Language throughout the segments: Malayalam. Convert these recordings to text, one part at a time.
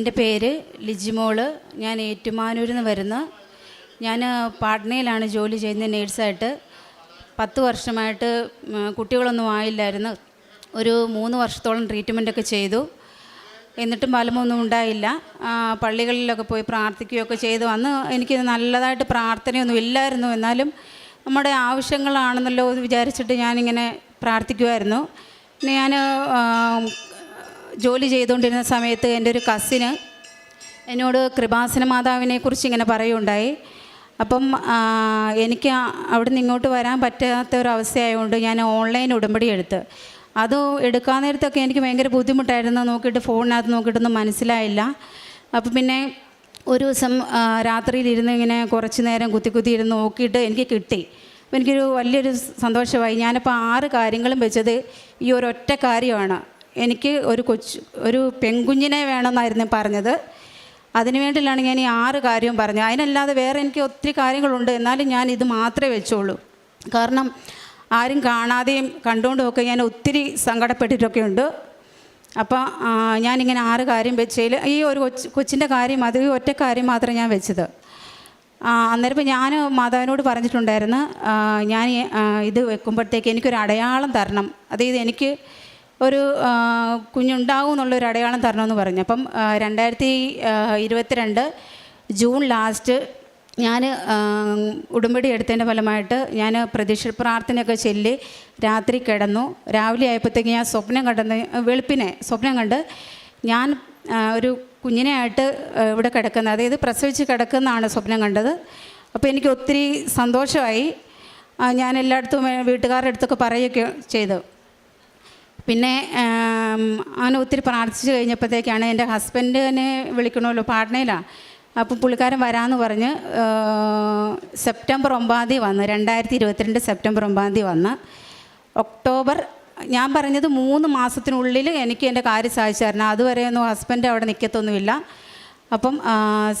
എന്റെ പേര് ലിജിമോൾ. ഞാൻ ഏറ്റുമാനൂരിൽ നിന്ന് വരുന്ന ഞാൻ പാട്നയിലാണ് ജോലി ചെയ്യുന്നത് നേഴ്സായിട്ട് പത്ത് വർഷമായിട്ട് കുട്ടികളൊന്നും ആയില്ലായിരുന്നു. ഒരു മൂന്ന് വർഷത്തോളം ട്രീറ്റ്മെന്റൊക്കെ ചെയ്തു. എന്നിട്ടും ഫലമൊന്നും ഉണ്ടായില്ല. പള്ളികളിലൊക്കെ പോയി പ്രാർത്ഥിക്കുകയൊക്കെ ചെയ്തു. അന്ന് എനിക്ക് നല്ലതായിട്ട് പ്രാർത്ഥനയൊന്നും ഇല്ലായിരുന്നു. എന്നാലും നമ്മുടെ ആവശ്യങ്ങളാണെന്നല്ലോ എന്ന് വിചാരിച്ചിട്ട് ഞാനിങ്ങനെ പ്രാർത്ഥിക്കുമായിരുന്നു ഞാൻ ജോലി ചെയ്തുകൊണ്ടിരുന്ന സമയത്ത് എന്റെ ഒരു കസിന് എന്നോട് കൃപാസന മാതാവിനെ കുറിച്ച് ഇങ്ങനെ പറയുണ്ടായി അപ്പം എനിക്ക് അവിടെ അവിടുന്ന് ഇങ്ങോട്ട് വരാൻ പറ്റാത്ത ഒരു അവസ്ഥയായതുകൊണ്ട് ഞാൻ ഓൺലൈൻ ഉടമ്പടി എടുത്ത്. അത് എടുക്കാൻ നേരത്തൊക്കെ എനിക്ക് ഭയങ്കര ബുദ്ധിമുട്ടായിരുന്നു. നോക്കിയിട്ട് ഫോണിനകത്ത് നോക്കിയിട്ടൊന്നും മനസ്സിലായില്ല. അപ്പം പിന്നെ ഒരു ദിവസം രാത്രിയിലിരുന്ന് ഇങ്ങനെ കുറച്ച് നേരം കുത്തി കുത്തി ഇരുന്ന് നോക്കിയിട്ട് എനിക്ക് കിട്ടി. അപ്പം എനിക്കൊരു വലിയൊരു സന്തോഷമായി. ഞാനിപ്പോൾ ആറ് കാര്യങ്ങളും വെച്ചത് ഈ ഒരൊറ്റ കാര്യമാണ്. എനിക്ക് ഒരു കൊച്ചു ഒരു പെൺകുഞ്ഞിനെ വേണമെന്നായിരുന്നു പറഞ്ഞത്. അതിനു വേണ്ടിയിലാണ് ഞാൻ ഈ ആറ് കാര്യവും പറഞ്ഞത്. അതിനല്ലാതെ വേറെ എനിക്ക് ഒത്തിരി കാര്യങ്ങളുണ്ട്. എന്നാലും ഞാൻ ഇത് മാത്രമേ വെച്ചോളൂ കാരണം ആരും കാണാതെയും കണ്ടുകൊണ്ടുമൊക്കെ ഞാൻ ഒത്തിരി സങ്കടപ്പെട്ടിട്ടൊക്കെ ഉണ്ട്. അപ്പോൾ ഞാനിങ്ങനെ ആറ് കാര്യം വെച്ചതിൽ ഈ ഒരു കൊച്ച് കൊച്ചിന്റെ കാര്യം അത് ഒറ്റ കാര്യം മാത്രമേ ഞാൻ വെച്ചത്. അന്നേരം ഇപ്പം ഞാൻ മാതാവിനോട് പറഞ്ഞിട്ടുണ്ടായിരുന്നു ഞാൻ ഇത് വെക്കുമ്പോഴത്തേക്ക് എനിക്കൊരു അടയാളം തരണം. അതായത് എനിക്ക് ഒരു കുഞ്ഞുണ്ടാവും എന്നുള്ളൊരു അടയാളം തരണമെന്ന് പറഞ്ഞു. അപ്പം രണ്ടായിരത്തി ഇരുപത്തിരണ്ട് ജൂൺ ലാസ്റ്റ് ഞാൻ ഉടുമ്പടി എടുത്തതിന്റെ ഫലമായിട്ട് ഞാൻ പ്രതീക്ഷ പ്രാർത്ഥനയൊക്കെ ചൊല്ലി രാത്രി കിടന്നു. രാവിലെ ആയപ്പോഴത്തേക്ക് ഞാൻ സ്വപ്നം കണ്ടെന്ന് വെളുപ്പിനെ സ്വപ്നം കണ്ട് ഞാൻ ഒരു കുഞ്ഞിനെയായിട്ട് ഇവിടെ കിടക്കുന്നത് അതായത് പ്രസവിച്ച് കിടക്കുന്നതാണ് സ്വപ്നം കണ്ടത്. അപ്പോൾ എനിക്ക് ഒത്തിരി സന്തോഷമായി ഞാൻ എല്ലായിടത്തും വീട്ടുകാരുടെ അടുത്തൊക്കെ പറയുകയൊക്കെ ചെയ്തു. പിന്നെ അങ്ങനെ ഒത്തിരി പ്രാർത്ഥിച്ചു കഴിഞ്ഞപ്പോഴത്തേക്കാണ് എന്റെ ഹസ്ബൻഡിനെ വിളിക്കണമല്ലോ പാട്നയിലാണ് അപ്പം പുള്ളിക്കാരൻ വരാമെന്ന് പറഞ്ഞ് സെപ്റ്റംബർ ഒമ്പതാം തീയതി വന്ന് രണ്ടായിരത്തി ഇരുപത്തിരണ്ട് സെപ്റ്റംബർ ഒമ്പതാം തീയതി വന്ന് ഒക്ടോബർ ഞാൻ പറഞ്ഞത് മൂന്ന് മാസത്തിനുള്ളിൽ എനിക്ക് എന്റെ കാര്യം സാധിച്ചു തരണം അതുവരെയൊന്നും ഹസ്ബൻഡ് അവിടെ നിൽക്കത്തൊന്നുമില്ല അപ്പം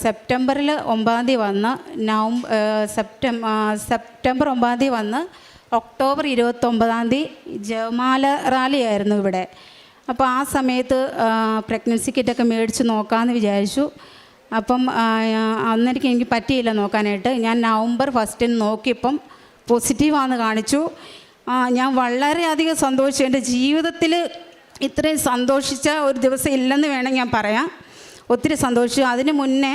സെപ്റ്റംബറിൽ ഒമ്പതാം തീയതി വന്ന് നവംബർ സെപ്റ്റംബർ സെപ്റ്റംബർ ഒമ്പതാം തീയതി വന്ന് ഒക്ടോബർ ഇരുപത്തൊമ്പതാം തീയതി ജവമാല റാലി ആയിരുന്നു ഇവിടെ. അപ്പോൾ ആ സമയത്ത് പ്രഗ്നൻസി കിറ്റൊക്കെ മേടിച്ച് നോക്കാമെന്ന് വിചാരിച്ചു. അപ്പം അന്നെനിക്ക് എനിക്ക് പറ്റിയില്ല നോക്കാനായിട്ട്. ഞാൻ നവംബർ ഫസ്റ്റിന് നോക്കിയപ്പം പോസിറ്റീവാണെന്ന് കാണിച്ചു. ഞാൻ വളരെയധികം സന്തോഷിച്ചു. എന്റെ ജീവിതത്തിൽ ഇത്രയും സന്തോഷിച്ച ഒരു ദിവസം ഇല്ലെന്ന് വേണം ഞാൻ പറയാം ഒത്തിരി സന്തോഷിച്ചു. അതിന് മുന്നേ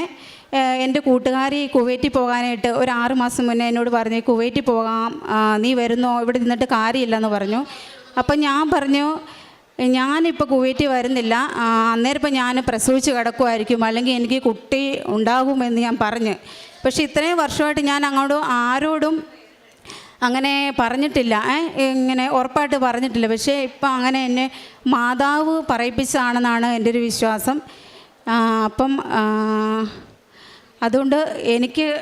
എന്റെ കൂട്ടുകാരി കുവൈറ്റിൽ പോകാനായിട്ട് ഒരു ആറ് മാസം മുന്നേ എന്നോട് പറഞ്ഞു കുവൈറ്റിൽ പോകാം നീ വരുന്നോ? ഇവിടെ നിന്നിട്ട് കാര്യമില്ലെന്ന് പറഞ്ഞു. അപ്പം ഞാൻ പറഞ്ഞു ഞാനിപ്പോൾ കുവൈറ്റിൽ വരുന്നില്ല. അന്നേരം ഇപ്പം ഞാൻ പ്രസവിച്ച് കിടക്കുമായിരിക്കും. അല്ലെങ്കിൽ എനിക്ക് കുട്ടി ഉണ്ടാകുമെന്ന് ഞാൻ പറഞ്ഞു. പക്ഷേ ഇത്രയും വർഷമായിട്ട് ഞാൻ അങ്ങോട്ട് ആരോടും അങ്ങനെ പറഞ്ഞിട്ടില്ല. ഇങ്ങനെ ഉറപ്പായിട്ട് പറഞ്ഞിട്ടില്ല. പക്ഷേ ഇപ്പം അങ്ങനെ എന്നെ മാതാവ് പറയിപ്പിച്ചതാണെന്നാണ് എന്റെ ഒരു വിശ്വാസം. അപ്പം അതുകൊണ്ട് എനിക്ക്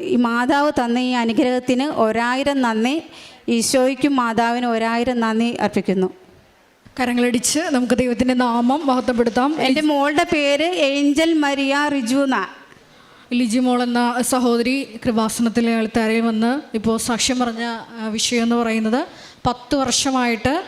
ഈ മാതാവ് തന്ന ഈ അനുഗ്രഹത്തിന് ഒരായിരം നന്ദി ഈശോയ്ക്കും മാതാവിനും ഒരായിരം നന്ദി അർപ്പിക്കുന്നു. കരങ്ങളടിച്ച് നമുക്ക് ദൈവത്തിന്റെ നാമം മഹത്വപ്പെടുത്താം. എന്റെ മോളുടെ പേര് ഏഞ്ചൽ മരിയ റിജുന ലിജി മോൾ എന്ന സഹോദരി കൃപാസനത്തിലെ ആൾക്കാരെ വന്ന് ഇപ്പോൾ സാക്ഷ്യം പറഞ്ഞ വിഷയം എന്ന് പറയുന്നത് പത്ത് വർഷമായിട്ട്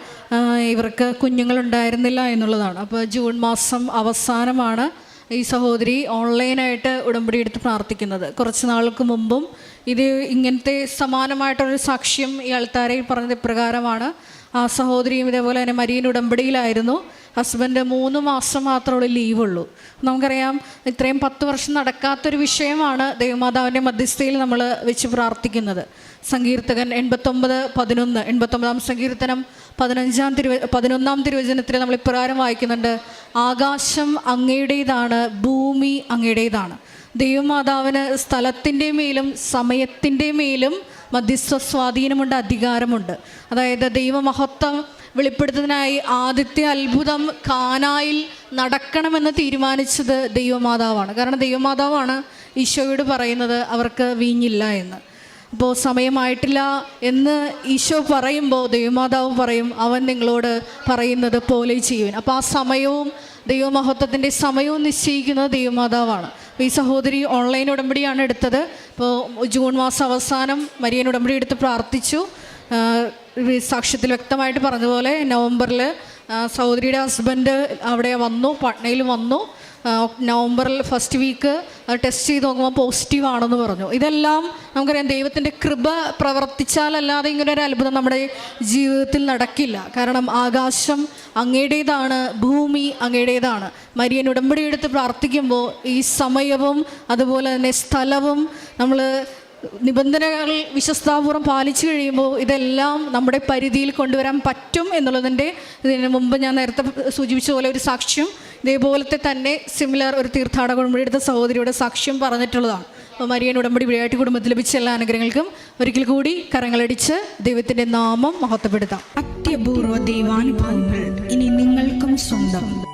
ഇവർക്ക് കുഞ്ഞുങ്ങളുണ്ടായിരുന്നില്ല എന്നുള്ളതാണ്. അപ്പോൾ ജൂൺ മാസം അവസാനമാണ് ഈ സഹോദരി ഓൺലൈനായിട്ട് ഉടമ്പടി എടുത്ത് പ്രാർത്ഥിക്കുന്നത്. കുറച്ച് നാൾക്ക് മുമ്പും ഇത് ഇങ്ങനത്തെ സമാനമായിട്ടൊരു സാക്ഷ്യം ഈ ആൾത്താരയിൽ പറഞ്ഞത് ഇപ്രകാരമാണ്. ആ സഹോദരിയും ഇതേപോലെ തന്നെ മരീൻ ഉടമ്പടിയിലായിരുന്നു. ഹസ്ബൻഡ് മൂന്ന് മാസം മാത്രമുള്ള ലീവുള്ളൂ. നമുക്കറിയാം ഇത്രയും പത്ത് വർഷം നടക്കാത്തൊരു വിഷയമാണ് ദൈവമാതാവിന്റെ മധ്യസ്ഥയിൽ നമ്മൾ വെച്ച് പ്രാർത്ഥിക്കുന്നത്. സങ്കീർത്തകൻ എൺപത്തൊമ്പത് പതിനൊന്ന് എൺപത്തൊമ്പതാം സങ്കീർത്തനം പതിനഞ്ചാം തിരുവ പതിനൊന്നാം തിരുവചനത്തിൽ നമ്മൾ ഇപ്രകാരം വായിക്കുന്നുണ്ട്. ആകാശം അങ്ങയുടേതാണ് ഭൂമി അങ്ങയുടേതാണ്. ദൈവമാതാവിന് സ്ഥലത്തിന്റെ മേലും സമയത്തിന്റെ മേലും മധ്യസ്ഥ സ്വാധീനമുണ്ട് അധികാരമുണ്ട്. അതായത് ദൈവമഹത്വം വെളിപ്പെടുത്തുന്നതിനായി ആദ്യത്തെ അത്ഭുതം കാനായിൽ നടക്കണമെന്ന് തീരുമാനിച്ചത് ദൈവമാതാവാണ്. കാരണം ദൈവമാതാവാണ് ഈശോയോട് പറയുന്നത് അവർക്ക് വീഞ്ഞില്ല എന്ന്. അപ്പോൾ സമയമായിട്ടില്ല എന്ന് ഈശോ പറയുമ്പോൾ ദൈവമാതാവ് പറയും അവൻ നിങ്ങളോട് പറയുന്നത് പോലെ ചെയ്യുവൻ. അപ്പോൾ ആ സമയവും ദൈവമഹത്വത്തിന്റെ സമയവും നിശ്ചയിക്കുന്നത് ദൈവമാതാവാണ്. ഈ സഹോദരി ഓൺലൈൻ ഉടമ്പടിയാണ് എടുത്തത്. ഇപ്പോൾ ജൂൺ മാസം അവസാനം മരിയൻ ഉടമ്പടി എടുത്ത് പ്രാർത്ഥിച്ചു. സാക്ഷ്യത്തിൽ വ്യക്തമായിട്ട് പറഞ്ഞതുപോലെ നവംബറിൽ സഹോദരിയുടെ ഹസ്ബൻഡ് അവിടെ വന്നു പട്നയിൽ വന്നു. നവംബറിൽ ഫസ്റ്റ് വീക്ക് ടെസ്റ്റ് ചെയ്ത് നോക്കുമ്പോൾ പോസിറ്റീവ് ആണെന്ന് പറഞ്ഞു. ഇതെല്ലാം നമുക്കറിയാം ദൈവത്തിന്റെ കൃപ പ്രവർത്തിച്ചാലല്ലാതെ ഇങ്ങനെ ഒരു അത്ഭുതം നമ്മുടെ ജീവിതത്തിൽ നടക്കില്ല. കാരണം ആകാശം അങ്ങയുടേതാണ് ഭൂമി അങ്ങയുടേതാണ്. മരിയൻ ഉടമ്പടി എടുത്ത് പ്രാർത്ഥിക്കുമ്പോൾ ഈ സമയവും അതുപോലെ തന്നെ സ്ഥലവും നമ്മൾ നിബന്ധനകൾ വിശ്വസ്താപൂർവം പാലിച്ചു കഴിയുമ്പോൾ ഇതെല്ലാം നമ്മുടെ പരിധിയിൽ കൊണ്ടുവരാൻ പറ്റും എന്നുള്ളതിന്റെ ഇതിന് മുമ്പ് ഞാൻ നേരത്തെ സൂചിപ്പിച്ച പോലെ ഒരു സാക്ഷ്യം. ഇതേപോലത്തെ തന്നെ സിമിലർ ഒരു തീർത്ഥാടക ഉടമ്പടിയെടുത്ത സഹോദരിയുടെ സാക്ഷ്യം പറഞ്ഞിട്ടുള്ളതാണ്. അപ്പോൾ മരിയൻ ഉടമ്പടി വിളയാട്ടി കുടുംബത്തിൽ ലഭിച്ച എല്ലാ അനുഗ്രഹങ്ങൾക്കും ഒരിക്കൽ കൂടി കരങ്ങളടിച്ച് ദൈവത്തിന്റെ നാമം മഹത്വപ്പെടുത്താം. അത്യപൂർവ ദൈവാനുഭവങ്ങൾ ഇനി നിങ്ങൾക്കും സ്വന്തം.